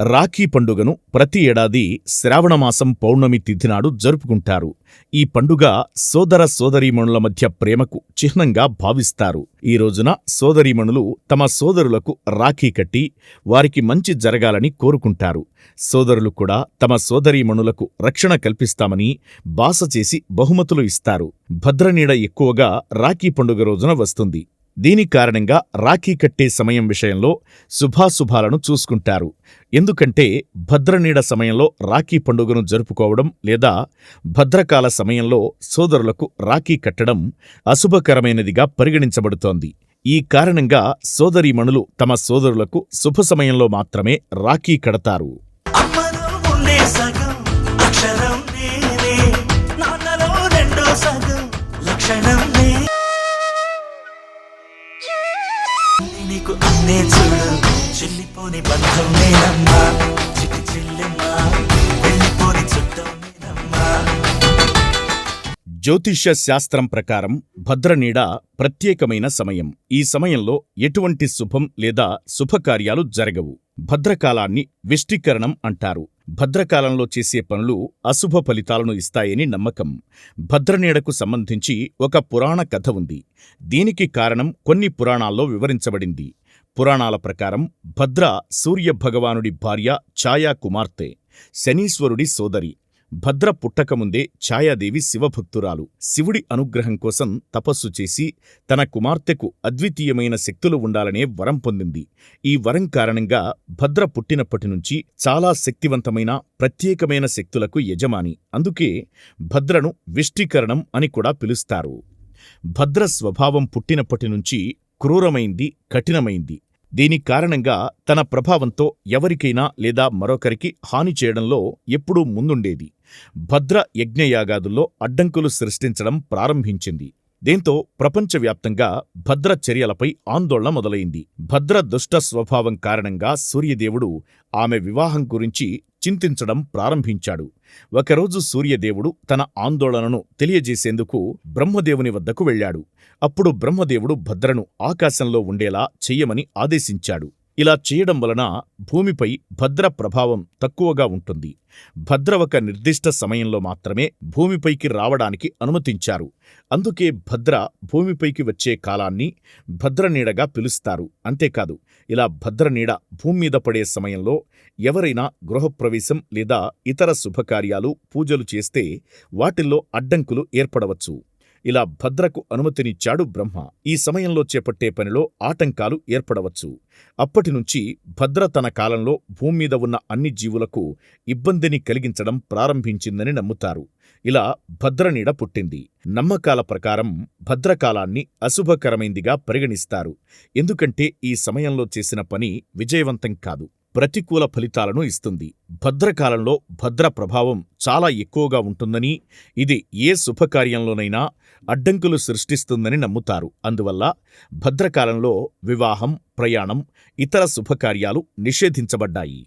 రాఖీ పండుగను ప్రతి ఏడాది శ్రావణమాసం పౌర్ణమి తిథి నాడు జరుపుకుంటారు. ఈ పండుగ సోదర సోదరీమణుల మధ్య ప్రేమకు చిహ్నంగా భావిస్తారు. ఈ రోజున సోదరీమణులు తమ సోదరులకు రాఖీ కట్టి వారికి మంచి జరగాలని కోరుకుంటారు. సోదరులు కూడా తమ సోదరీమణులకు రక్షణ కల్పిస్తామని బాస చేసి బహుమతులు ఇస్తారు. భద్రనీడ ఎక్కువగా రాఖీ పండుగ రోజున వస్తుంది. దీని కారణంగా రాఖీ కట్టే సమయం విషయంలో శుభాశుభాలను చూసుకుంటారు. ఎందుకంటే భద్రనీడ సమయంలో రాఖీ పండుగను జరుపుకోవడం లేదా భద్రకాల సమయంలో సోదరులకు రాఖీ కట్టడం అశుభకరమైనదిగా పరిగణించబడుతోంది. ఈ కారణంగా సోదరీమణులు తమ సోదరులకు శుభ సమయంలో మాత్రమే రాఖీ కడతారు. అమ్మలో నీకు అన్నే చూడు. చెల్లిపోని బంధం నేనమ్మా చిటి చెల్లెమ్మా. వెళ్ళిపోని చుట్టం నేనమ్మా జ్యోతిష్య శాస్త్రం ప్రకారం భద్రనీడ ప్రత్యేకమైన సమయం. ఈ సమయంలో ఎటువంటి శుభం లేదా శుభకార్యాలు జరగవు. భద్రకాలాన్ని విష్టీకరణం అంటారు. భద్రకాలంలో చేసే పనులు అశుభ ఫలితాలను ఇస్తాయని నమ్మకం. భద్రనీడకు సంబంధించి ఒక పురాణ కథ ఉంది. దీనికి కారణం కొన్ని పురాణాల్లో వివరించబడింది. పురాణాల ప్రకారం భద్ర సూర్యభగవానుడి భార్య ఛాయా కుమార్తె శనీశ్వరుడి సోదరి. భద్ర పుట్టకముందే ఛాయాదేవి శివభక్తురాలు. శివుడి అనుగ్రహం కోసం తపస్సు చేసి తన కుమార్తెకు అద్వితీయమైన శక్తులు ఉండాలనే వరం పొందింది. ఈ వరం కారణంగా భద్ర పుట్టినప్పటి నుంచి చాలా శక్తివంతమైన ప్రత్యేకమైన శక్తులకు యజమాని. అందుకే భద్రను విష్టికరణం అని కూడా పిలుస్తారు. భద్ర స్వభావం పుట్టినప్పటి నుంచి క్రూరమైంది కఠినమైంది. దీని కారణంగా తన ప్రభావంతో ఎవరికైనా లేదా మరొకరికి హాని చేయడంలో ఎప్పుడూ ముందుండేది. భద్ర యజ్ఞయాగాదుల్లో అడ్డంకులు సృష్టించడం ప్రారంభించింది. దీంతో ప్రపంచవ్యాప్తంగా భద్ర చర్యలపై ఆందోళన మొదలైంది. భద్ర దుష్ట స్వభావం కారణంగా సూర్యదేవుడు ఆమె వివాహం గురించి చింతించడం ప్రారంభించాడు. ఒకరోజు సూర్యదేవుడు తన ఆందోళనను తెలియజేసేందుకు బ్రహ్మదేవుని వద్దకు వెళ్ళాడు. అప్పుడు బ్రహ్మదేవుడు భద్రను ఆకాశంలో ఉండేలా చెయ్యమని ఆదేశించాడు. ఇలా చేయడం వలన భూమిపై భద్ర ప్రభావం తక్కువగా ఉంటుంది. భద్ర ఒక నిర్దిష్ట సమయంలో మాత్రమే భూమిపైకి రావడానికి అనుమతించారు. అందుకే భద్ర భూమిపైకి వచ్చే కాలాన్ని భద్రనీడగా పిలుస్తారు. అంతేకాదు ఇలా భద్రనీడ భూమి మీద పడే సమయంలో ఎవరైనా గృహప్రవేశం లేదా ఇతర శుభకార్యాలు పూజలు చేస్తే వాటిల్లో అడ్డంకులు ఏర్పడవచ్చు. ఇలా భద్రకు అనుమతినిచ్చాడు బ్రహ్మ. ఈ సమయంలో చేపట్టే పనిలో ఆటంకాలు ఏర్పడవచ్చు. అప్పటినుంచి భద్ర తన కాలంలో భూమి మీద ఉన్న అన్ని జీవులకు ఇబ్బందిని కలిగించడం ప్రారంభించిందని నమ్ముతారు. ఇలా భద్రనీడ పుట్టింది. నమ్మకాల ప్రకారం భద్రకాలాన్ని అశుభకరమైందిగా పరిగణిస్తారు. ఎందుకంటే ఈ సమయంలో చేసిన పని విజయవంతం కాదు. ప్రతికూల ఫలితాలను ఇస్తుంది. భద్రకాలంలో భద్ర ప్రభావం చాలా ఎక్కువగా ఉంటుందని ఇది ఏ శుభకార్యంలోనైనా అడ్డంకులు సృష్టిస్తుందని నమ్ముతారు. అందువల్ల భద్రకాలంలో వివాహం ప్రయాణం ఇతర శుభకార్యాలు నిషేధించబడ్డాయి.